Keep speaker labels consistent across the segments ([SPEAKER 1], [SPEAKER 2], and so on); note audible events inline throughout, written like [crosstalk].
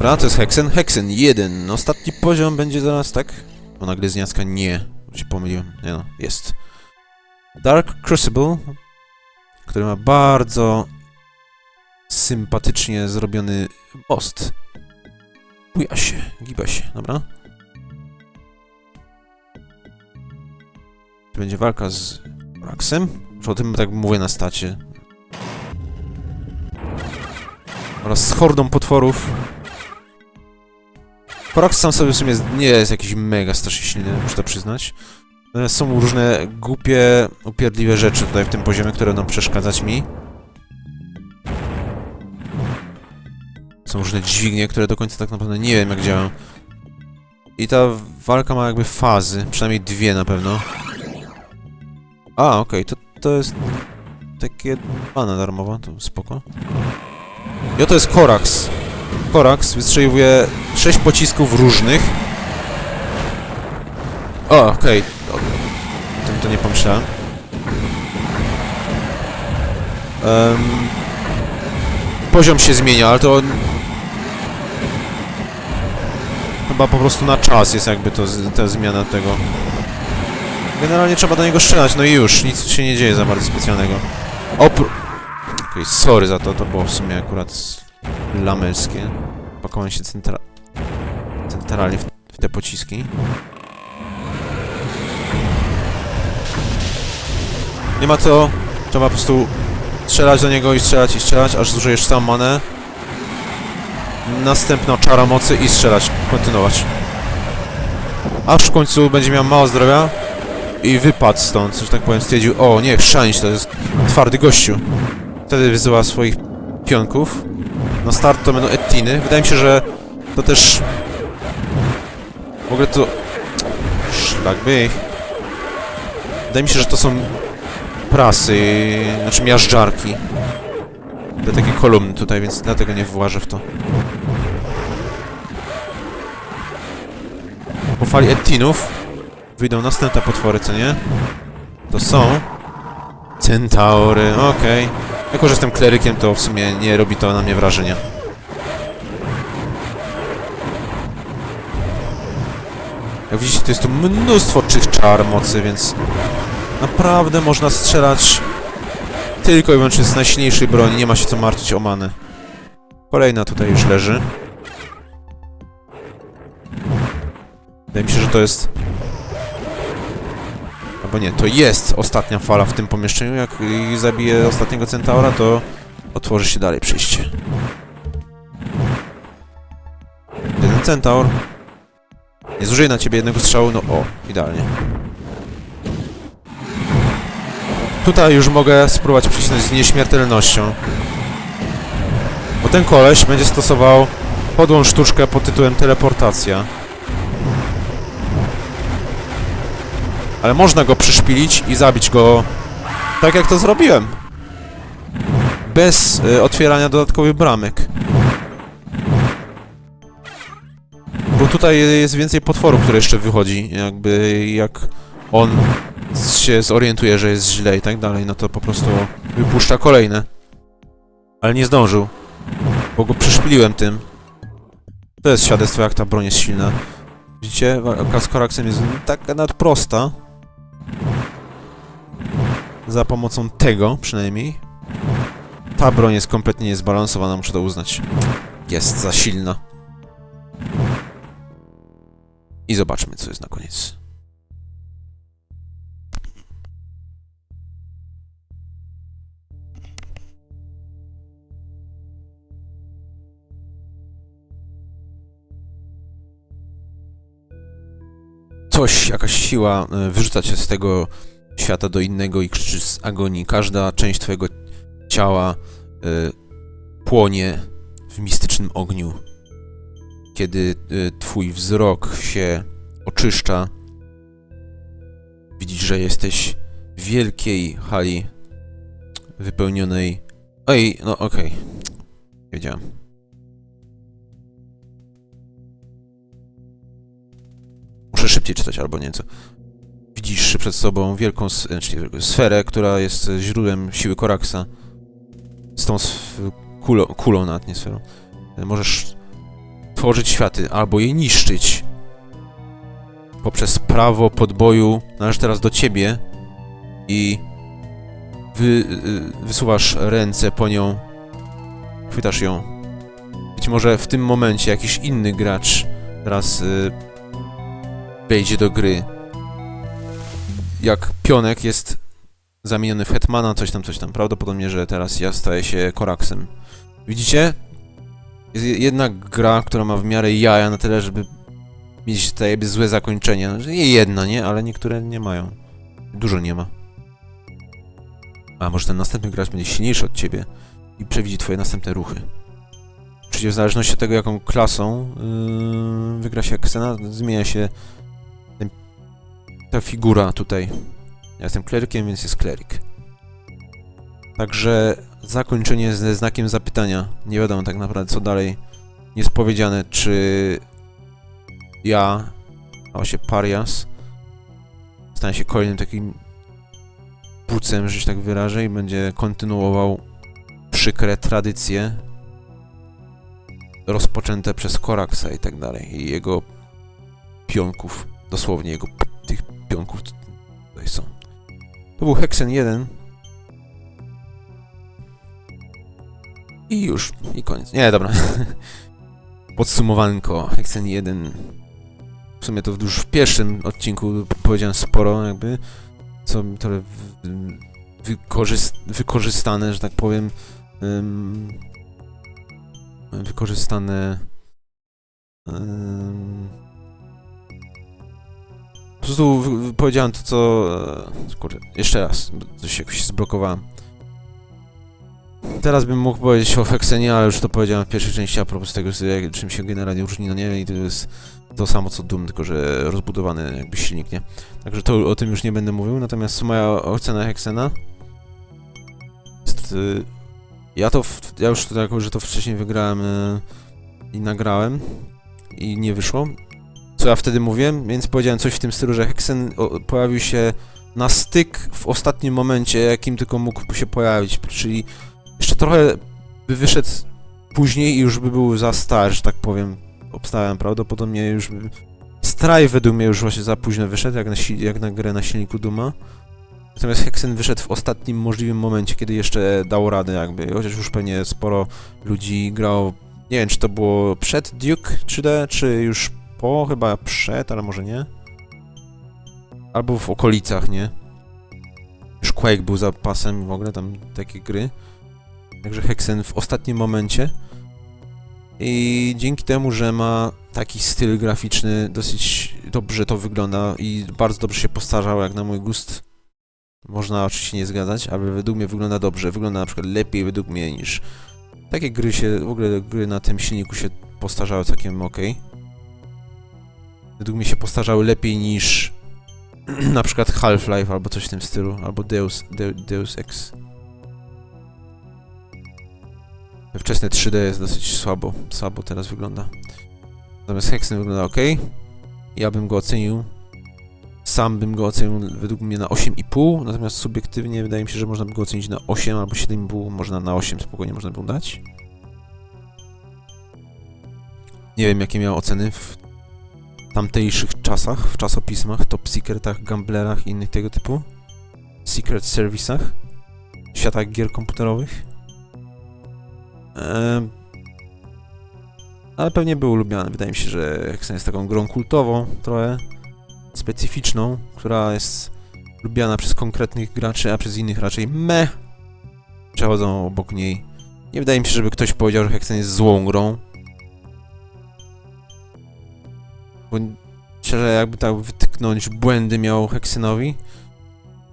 [SPEAKER 1] Dobra, to jest Hexen. Hexen 1. Ostatni poziom będzie zaraz, tak? O, nagle zniacka nie. Się pomyliłem. Nie no, jest. Dark Crucible, który ma bardzo sympatycznie zrobiony most. Buja się, giba się, dobra? Będzie walka z Raxem. Już o tym tak mówię na stacie. Oraz z hordą potworów. Korax sam sobie w sumie nie jest jakiś mega strasznie silny, muszę to przyznać. Natomiast są różne głupie, upierdliwe rzeczy tutaj w tym poziomie, które będą przeszkadzać mi. Są różne dźwignie, które do końca tak naprawdę nie wiem jak działają. I ta walka ma jakby fazy, przynajmniej dwie na pewno. A, okej, to, to jest takie mana darmowa, to spoko. I oto jest Korax. Korax wystrzeliwuje 6 pocisków różnych. O, okej. O tym to nie pomyślałem. Em, poziom się zmienia, ale to... Chyba po prostu na czas jest jakby to, ta zmiana tego. Generalnie trzeba do niego strzelać, no i już, nic się nie dzieje za bardzo specjalnego. Opró... Okej, sorry za to, to było w sumie akurat lamelskie. Pakowanie się centra... centralnie w, w te pociski. Nie ma co, trzeba po prostu strzelać do niego i strzelać i strzelać, aż zużyjesz sam manę. Następna czara mocy i strzelać, kontynuować. Aż w końcu będzie miał mało zdrowia i wypadł stąd, że tak powiem, stwierdził, o nie, chrzanić, to jest twardy gościu. Wtedy wyzywa swoich pionków. Na start to będą Ettiny. Wydaje mi się, że to też... W ogóle to... Szlak. Wydaje mi się, że to są prasy, znaczy miażdżarki. Te takie kolumny tutaj, więc dlatego nie włażę w to. Po fali Ettinów wyjdą następne potwory, co nie? To są... Centaury, okej. Jako, że jestem klerykiem, to w sumie nie robi to na mnie wrażenia. Jak widzicie, to jest tu mnóstwo czych czar mocy, więc naprawdę można strzelać tylko i wyłącznie z najsilniejszej broni, nie ma się co martwić o manę. Kolejna tutaj już leży. Wydaje mi się, że to jest... Albo nie, to jest ostatnia fala w tym pomieszczeniu. Jak zabiję ostatniego centaura, to otworzy się dalej przejście. Jeden centaur. Nie zużyję na ciebie jednego strzału, no o, idealnie. Tutaj już mogę spróbować przycisnąć z nieśmiertelnością. Bo ten koleś będzie stosował podłą sztuczkę pod tytułem teleportacja. Ale można go przyszpilić i zabić go tak jak to zrobiłem. Bez y, otwierania dodatkowych bramek. Bo tutaj jest więcej potworów, które jeszcze wychodzi. Jakby jak on się zorientuje, że jest źle i tak dalej, no to po prostu wypuszcza kolejne. Ale nie zdążył. Bo go przyszpiliłem tym. To jest świadectwo, jak ta broń jest silna. Widzicie? Walka z Koraksem jest tak nawet prosta. Za pomocą tego, przynajmniej. Ta broń jest kompletnie niezbalansowana, muszę to uznać. Jest za silna. I zobaczmy, co jest na koniec. Coś, jakaś siła y, wyrzuca cię z tego świata do innego i krzyczy z agonii. Każda część twojego ciała y, płonie w mistycznym ogniu. Kiedy y, twój wzrok się oczyszcza, widzisz, że jesteś w wielkiej hali wypełnionej... Oj, no okej. Wiedziałem. Muszę szybciej czytać albo nieco. Widzisz przed sobą wielką s- znaczy, wielką, sferę, która jest źródłem siły Koraksa. Z tą kulą, kulą nawet, nie sferą. Możesz tworzyć światy, albo je niszczyć. Poprzez prawo podboju należy teraz do ciebie i wy, y, wysuwasz ręce po nią, chwytasz ją. Być może w tym momencie jakiś inny gracz teraz wejdzie do gry. Jak pionek jest zamieniony w Hetmana, coś tam, coś tam. Prawdopodobnie, że teraz ja staję się Koraksem. Widzicie? Jest je- jedna gra, która ma w miarę jaja na tyle, żeby mieć tutaj złe zakończenie. No, Nie jedna, nie? Ale niektóre nie mają. Dużo nie ma. A może ten następny gracz będzie silniejszy od ciebie i przewidzi twoje następne ruchy. Oczywiście w zależności od tego, jaką klasą yy, wygra się Ksena, zmienia się ta figura tutaj. Ja jestem klerykiem, więc jest kleryk. Także zakończenie ze znakiem zapytania. Nie wiadomo tak naprawdę, co dalej jest powiedziane, czy ja, a się Parias, stanie się kolejnym takim bucem, że się tak wyrażę, i będzie kontynuował przykre tradycje rozpoczęte przez Koraksa i tak dalej, i jego pionków, dosłownie jego pionków tutaj są. To był Hexen 1. I już, i koniec. Nie, dobra. [laughs] Podsumowanko. Hexen 1. W sumie to już w pierwszym odcinku powiedziałem sporo, jakby, co mi trochę wykorzyst wykorzystane, że tak powiem. ym, wykorzystane. po prostu powiedziałem to, co. e, Kurde, jeszcze raz, bo coś jakoś zblokowałem. Teraz bym mógł powiedzieć o Hexenie, ale już to powiedziałem w pierwszej części a propos tego, czym się generalnie różni, no nie? I to jest to samo co Doom, tylko że rozbudowany jakby silnik, nie? Także to o tym już nie będę mówił, natomiast moja ocena Hexena jest... y, Ja to, w, ja już to jako, że to wcześniej wygrałem y, i nagrałem i nie wyszło, co ja wtedy mówiłem, więc powiedziałem coś w tym stylu, że Hexen pojawił się na styk w ostatnim momencie, jakim tylko mógł się pojawić, czyli jeszcze trochę by wyszedł później i już by był za stary, że tak powiem. Obstałem prawdopodobnie już by... Straj według mnie już właśnie za późno wyszedł, jak na, jak na grę na silniku Duma. Natomiast Hexen wyszedł w ostatnim możliwym momencie, kiedy jeszcze dał radę jakby, chociaż już pewnie sporo ludzi grało, nie wiem czy to było przed Duke 3D, czy już po, chyba przed, ale może nie. Albo w okolicach, nie? Już Quake był za pasem w ogóle, tam takie gry. Także Hexen w ostatnim momencie. I dzięki temu, że ma taki styl graficzny, dosyć dobrze to wygląda i bardzo dobrze się postarzał, jak na mój gust. Można oczywiście nie zgadzać, ale według mnie wygląda dobrze. Wygląda na przykład lepiej według mnie niż... Takie gry się, w ogóle gry na tym silniku się postarzały całkiem ok. Według mnie się postarzały lepiej niż [clears throat] na przykład Half-Life albo coś w tym stylu, albo Deus, De, Deus Ex. Wczesne 3D jest dosyć słabo, słabo teraz wygląda. Natomiast Hexen wygląda ok. Ja bym go ocenił. Sam bym go ocenił według mnie na 8,5, natomiast subiektywnie wydaje mi się, że można by go ocenić na 8 albo 7,5, można na 8 spokojnie można by dać. Nie wiem jakie miał oceny w tamtejszych czasach, w czasopismach, top secretach, gamblerach i innych tego typu. Secret serwisach. Światach gier komputerowych. Em, ale pewnie był lubiany. Wydaje mi się, że Hexen jest taką grą kultową, trochę specyficzną, która jest lubiana przez konkretnych graczy, a przez innych raczej me przechodzą obok niej. Nie wydaje mi się, żeby ktoś powiedział, że Hexen jest złą grą. Bo szczerze, jakby tak wytknąć błędy miał Hexenowi,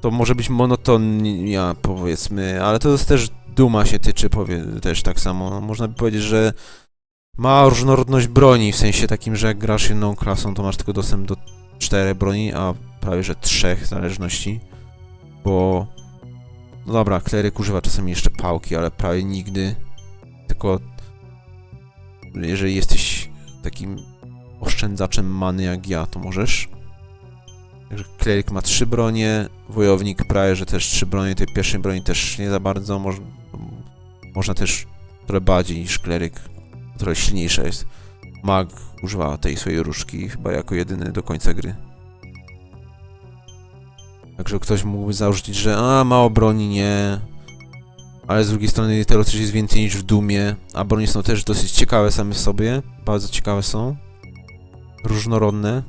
[SPEAKER 1] to może być monotonia, powiedzmy, ale to jest też Duma się tyczy, powie, też tak samo. Można by powiedzieć, że ma różnorodność broni, w sensie takim, że jak grasz jedną klasą, to masz tylko dostęp do czterech broni, a prawie że trzech zależności, bo no dobra, kleryk używa czasami jeszcze pałki, ale prawie nigdy, tylko jeżeli jesteś takim oszczędzaczem many jak ja, to możesz. Także kleryk ma trzy bronie, wojownik prawie, że też trzy bronie, tej pierwszej broni też nie za bardzo, moż, można też trochę bardziej niż kleryk, trochę silniejsza jest. mag używa tej swojej różdżki chyba jako jedyny do końca gry. Także ktoś mógłby zarzucić, że a, mało broni, nie. Ale z drugiej strony teoretycznie jest więcej niż w Dumie, a broni są też dosyć ciekawe same w sobie. Bardzo ciekawe są. Różnorodne.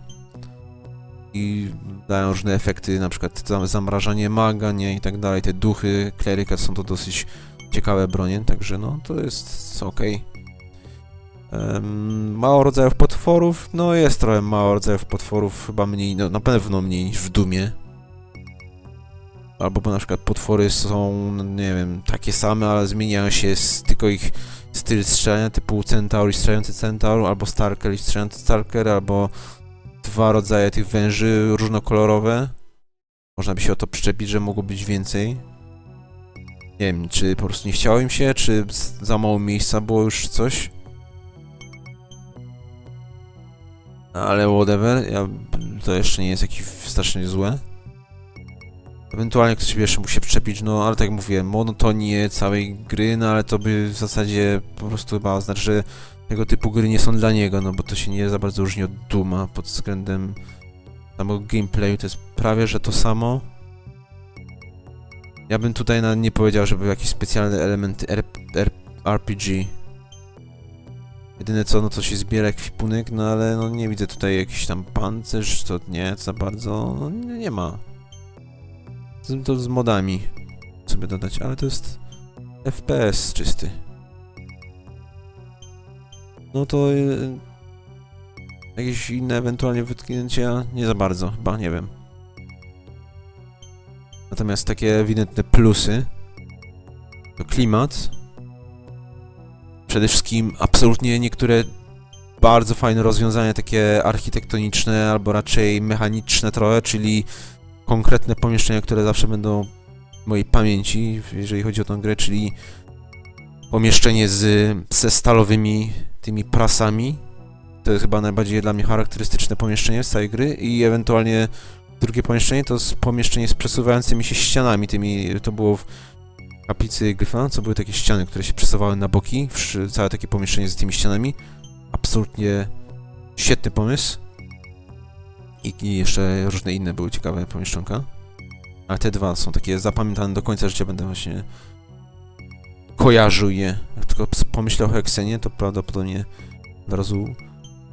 [SPEAKER 1] I dają różne efekty, na przykład zam- zamrażanie maga, nie, i tak dalej. Te duchy kleryka są to dosyć ciekawe bronie, także no, to jest. Em, mało rodzajów potworów, no jest trochę mało rodzajów potworów, chyba mniej, no na pewno mniej niż w Dumie. Albo bo na przykład potwory są, no nie wiem, takie same, ale zmieniają się z, tylko ich styl strzelania, typu Centaur i strzelający Centaur, albo Starker i strzelający Starker, albo dwa rodzaje tych węży różnokolorowe. Można by się o to przyczepić, że mogło być więcej. Nie wiem, czy po prostu nie chciało im się, czy za mało miejsca było już coś. Ale whatever, ja, to jeszcze nie jest jakieś strasznie złe. Ewentualnie ktoś jeszcze mógł się no ale tak jak mówię, monotonię całej gry, no ale to by w zasadzie po prostu chyba znaczy, że tego typu gry nie są dla niego, no bo to się nie za bardzo różni od Duma pod względem samego gameplayu, to jest prawie, że to samo. Ja bym tutaj na, nie powiedział, żeby jakieś specjalne elementy RPG. Jedyne co, no to się zbiera ekwipunek, no ale no nie widzę tutaj jakiś tam pancerz, to nie za bardzo, no nie ma. Z, to z modami sobie dodać, ale to jest FPS czysty. No to y, jakieś inne ewentualnie wytknięcia nie za bardzo, chyba, nie wiem. Natomiast takie ewidentne plusy to klimat. Przede wszystkim absolutnie niektóre bardzo fajne rozwiązania takie architektoniczne albo raczej mechaniczne trochę, czyli konkretne pomieszczenia, które zawsze będą w mojej pamięci, jeżeli chodzi o tę grę, czyli pomieszczenie z, ze stalowymi tymi prasami. To jest chyba najbardziej dla mnie charakterystyczne pomieszczenie z całej gry i ewentualnie drugie pomieszczenie to jest pomieszczenie z przesuwającymi się ścianami, tymi, to było w kaplicy Gryfa, co były takie ściany, które się przesuwały na boki, całe takie pomieszczenie z tymi ścianami. Absolutnie świetny pomysł. I, jeszcze różne inne były ciekawe pomieszczonka. Ale te dwa są takie zapamiętane do końca życia, będę właśnie kojarzył je. Jak tylko pomyślę o Hexenie, to prawdopodobnie od razu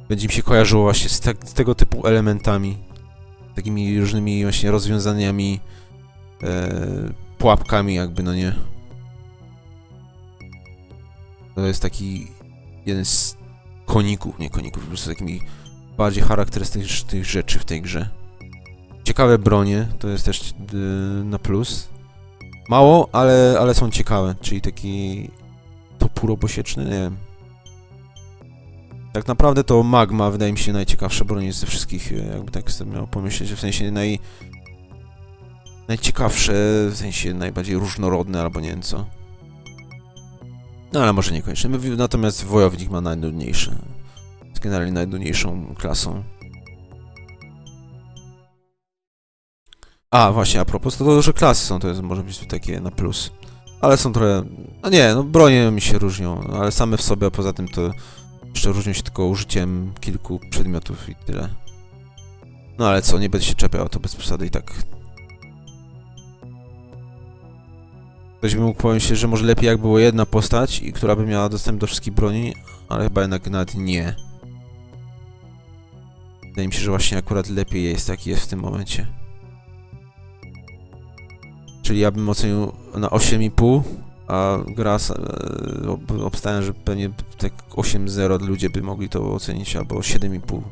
[SPEAKER 1] będzie mi się kojarzyło właśnie z, tak, z tego typu elementami. Takimi różnymi właśnie rozwiązaniami, e, pułapkami jakby, no nie. To jest taki jeden z koników, nie koników, po prostu takimi bardziej charakterystycznych rzeczy w tej grze. Ciekawe bronie, to jest też y, na plus. Mało, ale, ale są ciekawe, czyli taki topór obosieczny, nie wiem. Tak naprawdę to magma wydaje mi się najciekawsza broń ze wszystkich, y, jakby tak sobie miał pomyśleć, w sensie naj... Najciekawsze, w sensie najbardziej różnorodne, albo nie wiem co. No ale może niekoniecznie. Natomiast wojownik ma najnudniejsze. Jest generalnie najnudniejszą klasą. A, właśnie, a propos, to, to że klasy są, to jest, może być takie na plus. Ale są trochę... No nie, no bronie mi się różnią, ale same w sobie, a poza tym to jeszcze różnią się tylko użyciem kilku przedmiotów i tyle. No ale co, nie będę się czepiał, to bez przesady i tak. Ktoś by mógł pomyśleć, że może lepiej jak było jedna postać, i która by miała dostęp do wszystkich broni, ale chyba jednak nawet nie. Wydaje mi się, że właśnie akurat lepiej jest, jaki jest w tym momencie. Czyli ja bym ocenił na 8,5, a gra e, ob- obstawiam, że pewnie tak 8,0 ludzie by mogli to ocenić, albo 7,5.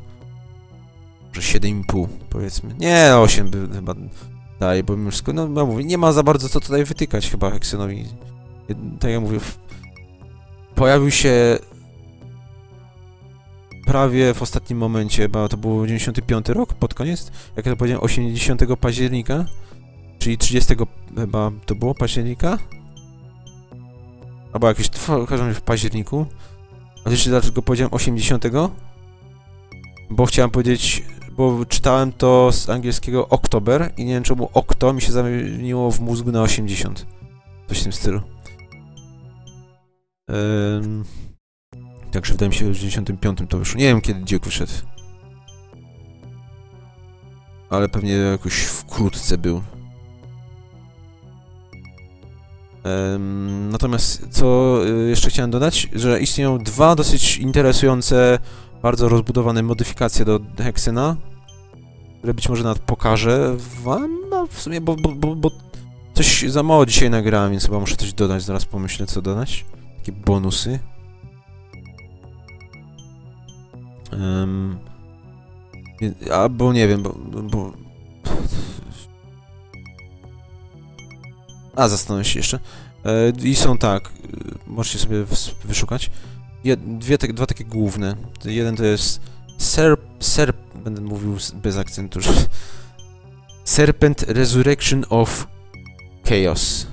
[SPEAKER 1] Może 7,5 powiedzmy. Nie, 8 by chyba daje, bo już no, no mówię, nie ma za bardzo co tutaj wytykać chyba Hexenowi. Tak jak mówię, pojawił się prawie w ostatnim momencie, bo to był 95 rok, pod koniec, jak ja to powiedziałem, 80 października, czyli 30 chyba to było października? Albo jakieś, w każdym razie w październiku. A wiecie dlaczego powiedziałem 80? Bo chciałem powiedzieć, bo czytałem to z angielskiego Oktober i nie wiem czemu Okto mi się zamieniło w mózgu na 80. Coś w tym stylu. Ym, Także wydaje mi się, że w 95 to wyszło. Nie wiem kiedy Duke wyszedł. Ale pewnie jakoś wkrótce był. Em, natomiast co y, jeszcze chciałem dodać, że istnieją dwa dosyć interesujące, bardzo rozbudowane modyfikacje do Hexena, które być może nawet pokażę wam, a w sumie, bo, bo, bo, bo coś za mało dzisiaj nagrałem, więc chyba muszę coś dodać, zaraz pomyślę co dodać. Takie bonusy. Um, albo nie wiem, bo, bo... A, zastanówmy się jeszcze. E, I są tak, y, możecie sobie wys- wyszukać. Jed, dwie, te, dwa takie główne. Jeden to jest Serp, Serp, będę mówił bez akcentu, Serpent Resurrection of Chaos.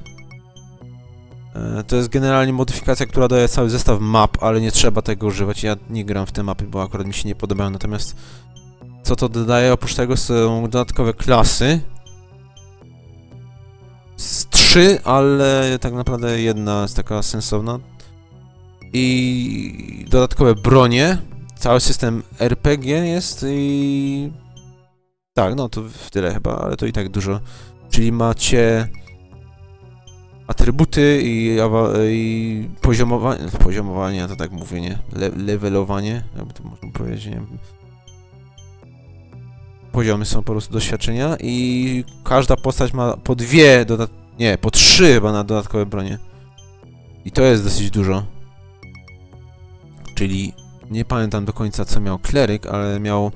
[SPEAKER 1] E, To jest generalnie modyfikacja, która daje cały zestaw map, ale nie trzeba tego używać. Ja nie gram w te mapy, bo akurat mi się nie podobają. Natomiast co to dodaje? Oprócz tego są dodatkowe klasy. Z trzy, ale tak naprawdę jedna jest taka sensowna. I dodatkowe bronie. Cały system RPG jest i... Tak, no to w tyle chyba, ale to i tak dużo. Czyli macie atrybuty i, i poziomowanie, poziomowanie, to tak mówię, nie? Le levelowanie, jakby to można powiedzieć, nie wiem. Poziomy są po prostu doświadczenia i każda postać ma po dwie, nie, po trzy chyba na dodatkowe bronie. I to jest dosyć dużo. Czyli nie pamiętam do końca co miał kleryk, ale miał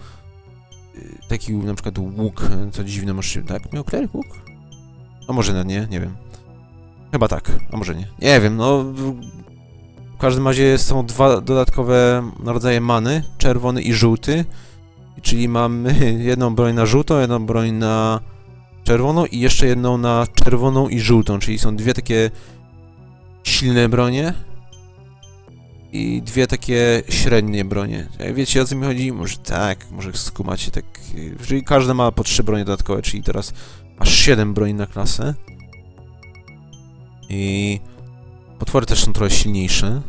[SPEAKER 1] y, taki na przykład łuk, co dziwne, może się, tak? Miał kleryk łuk? A może nawet nie, nie wiem. Chyba tak, a może nie. Nie wiem, no. w- każdym razie są dwa dodatkowe rodzaje many, czerwony i żółty. Czyli mamy [laughs] jedną broń na żółtą, jedną broń na czerwoną i jeszcze jedną na czerwoną i żółtą, czyli są dwie takie silne bronie i dwie takie średnie bronie. Jak Wiecie o co mi chodzi? Może tak, może skumacie tak. Czyli każda ma po trzy bronie dodatkowe, czyli teraz aż 7 broni na klasę. I potwory też są trochę silniejsze.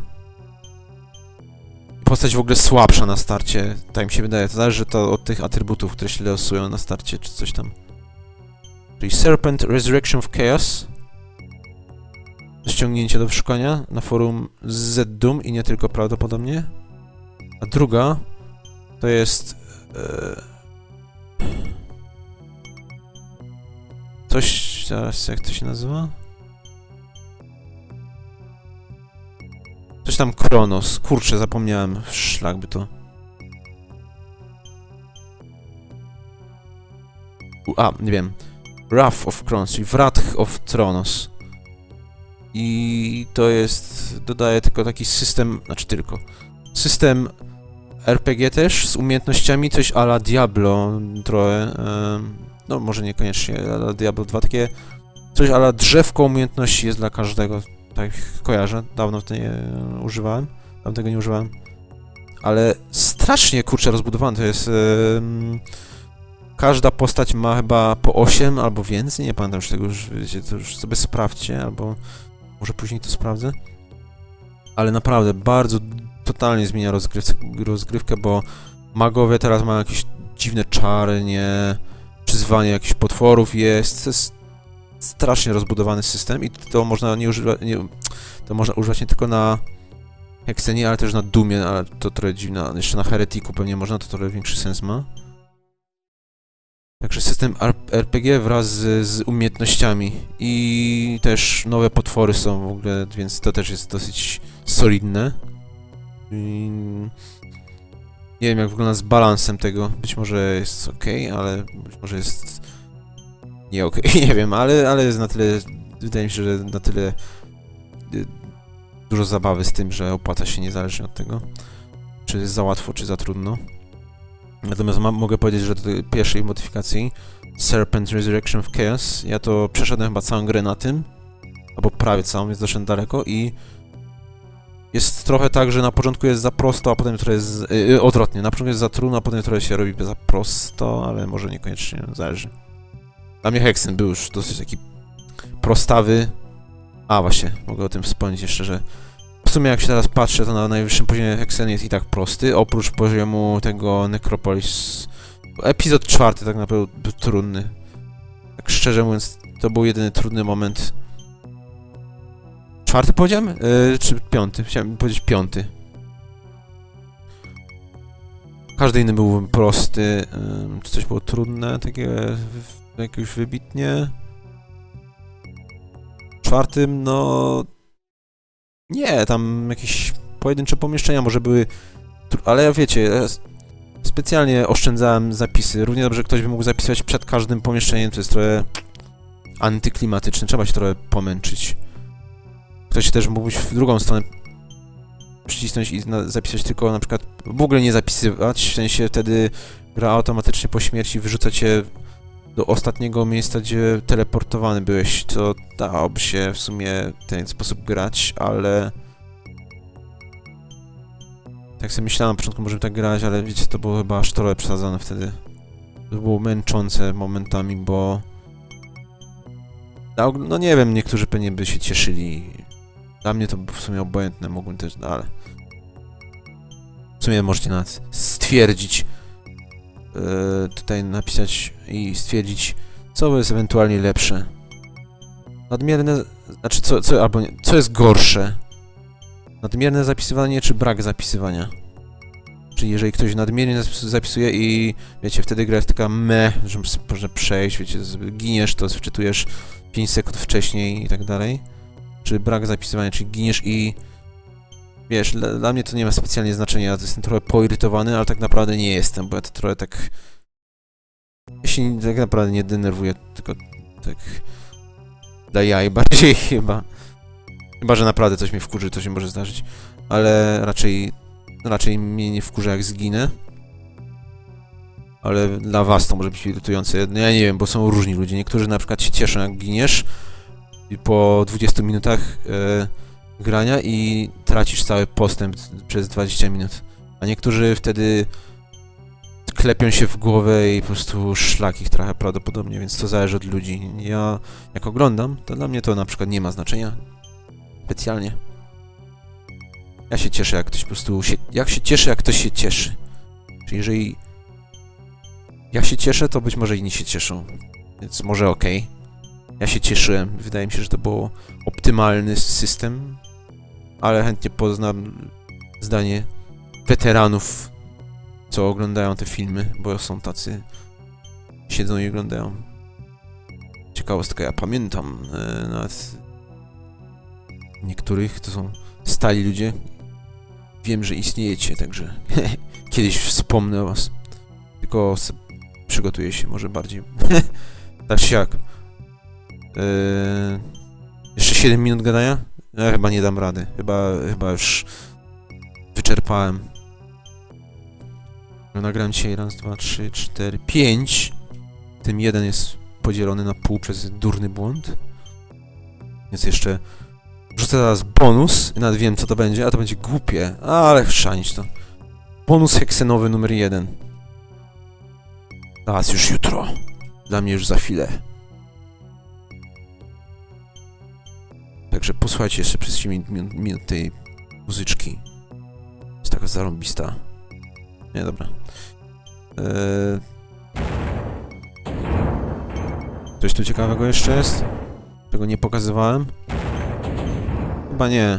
[SPEAKER 1] Postać w ogóle słabsza na starcie, tak mi się wydaje. To zależy to od tych atrybutów, które się losują na starcie, czy coś tam. Czyli Serpent Resurrection of Chaos. Do ściągnięcia do wyszukania na forum ZDoom i nie tylko prawdopodobnie. A druga to jest... E, coś... Zaraz, jak to się nazywa? Tam Kronos. Kurczę, zapomniałem. Szlak by to. A, nie wiem. Wrath of Kronos, czyli Wrath of Tronos. I to jest... Dodaje tylko taki system... Znaczy tylko. System RPG też, z umiejętnościami, coś a la Diablo trochę. no, może niekoniecznie a la Diablo 2, takie... Coś a la drzewko umiejętności jest dla każdego tak kojarzę, dawno to nie używałem, dawno tego nie używałem. Ale strasznie, kurczę, rozbudowane to jest. em, każda postać ma chyba po 8 albo więcej, nie pamiętam już tego, już, wiecie, to już sobie sprawdźcie, albo może później to sprawdzę. Ale naprawdę, bardzo totalnie zmienia rozgryw rozgrywkę, bo magowie teraz mają jakieś dziwne czary, nie... Przyzwanie jakichś potworów jest, jest strasznie rozbudowany system i to można nie używać, to można używać nie tylko na Hexenie, ale też na Dumie, ale to trochę dziwne, jeszcze na Heretiku pewnie można, to trochę większy sens ma. Także system RPG wraz z, z umiejętnościami i też nowe potwory są w ogóle, więc to też jest dosyć solidne. I nie wiem jak wygląda z balansem tego, być może jest ok, ale być może jest nie okej, [laughs] nie wiem, ale, ale jest na tyle, wydaje mi się, że na tyle y, dużo zabawy z tym, że opłaca się niezależnie od tego, czy jest za łatwo, czy za trudno. Natomiast mogę powiedzieć, że do tej pierwszej modyfikacji Serpent Resurrection of Chaos, ja to przeszedłem chyba całą grę na tym, albo prawie całą, więc doszedłem daleko i jest trochę tak, że na początku jest za prosto, a potem trochę jest y, y, odwrotnie. Na początku jest za trudno, a potem trochę się robi za prosto, ale może niekoniecznie, zależy. Dla mnie Hexen był już dosyć taki prostawy. A właśnie, mogę o tym wspomnieć jeszcze, że prostu sumie jak się teraz patrzę, to na najwyższym poziomie Hexen jest i tak prosty, oprócz poziomu tego Necropolis. Epizod czwarty tak naprawdę był trudny. Tak szczerze mówiąc, to był jedyny trudny moment. Czwarty powiedziałem? Yy, czy piąty? Chciałem powiedzieć piąty. Każdy inny był prosty. Ym, czy coś było trudne, takie w- jakieś wybitnie? Czwartym, no... Nie, tam jakieś pojedyncze pomieszczenia może były... Ale wiecie, specjalnie oszczędzałem zapisy. Równie dobrze ktoś by mógł zapisywać przed każdym pomieszczeniem, to jest trochę antyklimatyczne. Trzeba się trochę pomęczyć. Ktoś też mógł w drugą stronę przycisnąć i zapisać tylko na przykład w ogóle nie zapisywać, w sensie wtedy gra automatycznie po śmierci wyrzuca cię do ostatniego miejsca, gdzie teleportowany byłeś, to dałoby się w sumie w ten sposób grać, ale tak sobie myślałem na początku, możemy tak grać, ale wiecie, to było chyba aż trochę przesadzone wtedy. To było męczące momentami, bo no nie wiem, niektórzy pewnie by się cieszyli. Dla mnie to w sumie obojętne, mogłem też, no ale w sumie możecie nawet stwierdzić, tutaj napisać i stwierdzić, co jest ewentualnie lepsze. Nadmierne, znaczy co, co, albo nie, co jest gorsze? Nadmierne zapisywanie czy brak zapisywania? Czyli jeżeli ktoś nadmiernie zapis- zapisuje i wiecie, wtedy gra jest taka me, że można przejść, wiecie, giniesz, to wczytujesz 5 sekund wcześniej i tak dalej. Czy brak zapisywania, czyli giniesz i wiesz, dla, dla mnie to nie ma specjalnie znaczenia, jestem trochę poirytowany, ale tak naprawdę nie jestem, bo ja to trochę tak ja się tak naprawdę nie denerwuję, tylko tak dla jaj [laughs] bardziej chyba. Chyba, że naprawdę coś mnie wkurzy, to się może zdarzyć. Ale raczej, raczej mnie nie wkurza jak zginę. Ale dla was to może być irytujące. No ja nie wiem, bo są różni ludzie. Niektórzy na przykład się cieszą jak giniesz i po 20 minutach e, grania i tracisz cały postęp przez 20 minut. A niektórzy wtedy klepią się w głowę i po prostu szlak ich trochę prawdopodobnie, więc to zależy od ludzi. Ja jak oglądam, to dla mnie to na przykład nie ma znaczenia. Specjalnie. Ja się cieszę, jak ktoś po prostu się, jak się cieszę, jak ktoś się cieszy. Czyli jeżeli ja się cieszę, to być może inni się cieszą. Więc może okej. Ja się cieszyłem. Wydaje mi się, że to był optymalny system. Ale chętnie poznam zdanie weteranów, co oglądają te filmy, bo są tacy. Siedzą i oglądają. Ciekawostka, ja pamiętam e, nawet niektórych, to są stali ludzie. Wiem, że istniejecie, także [laughs] kiedyś wspomnę o was. Tylko przygotuję się może bardziej. [laughs] tak jak. Eee, jeszcze 7 minut gadania? Ja chyba nie dam rady. Chyba, chyba już wyczerpałem. No, Nagrałem dzisiaj raz, dwa, trzy, cztery, pięć. Tym jeden jest podzielony na pół przez durny błąd. Więc jeszcze Rzucę teraz bonus, i nawet wiem co to będzie, a to będzie głupie, ale chrzanić to. Bonus heksenowy numer jeden. Teraz już jutro. Dla mnie już za chwilę. Także posłuchajcie jeszcze przez 7 minut, minut tej muzyczki. Jest taka zarąbista. Nie, dobra. Eee... Coś tu ciekawego jeszcze jest? Czego nie pokazywałem? Chyba nie.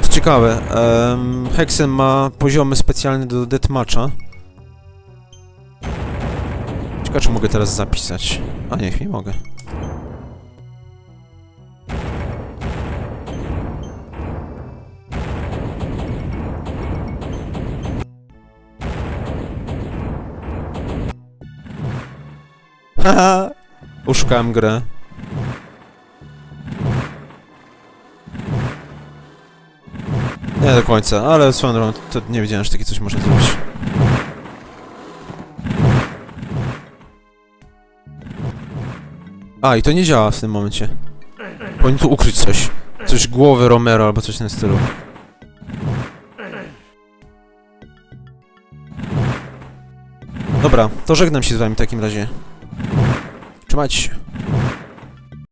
[SPEAKER 1] Co ciekawe, um, Hexen ma poziomy specjalne do deathmatcha. Ciekawe, czy mogę teraz zapisać. A niech nie mogę. Haha! [laughs] Uszukałem grę. Nie do końca, ale swoją drogą, to nie wiedziałem, że takie coś można zrobić. A, i to nie działa w tym momencie. Powinien tu ukryć coś. Coś głowy Romero albo coś w tym stylu. Dobra, to żegnam się z wami w takim razie. Trzymajcie się.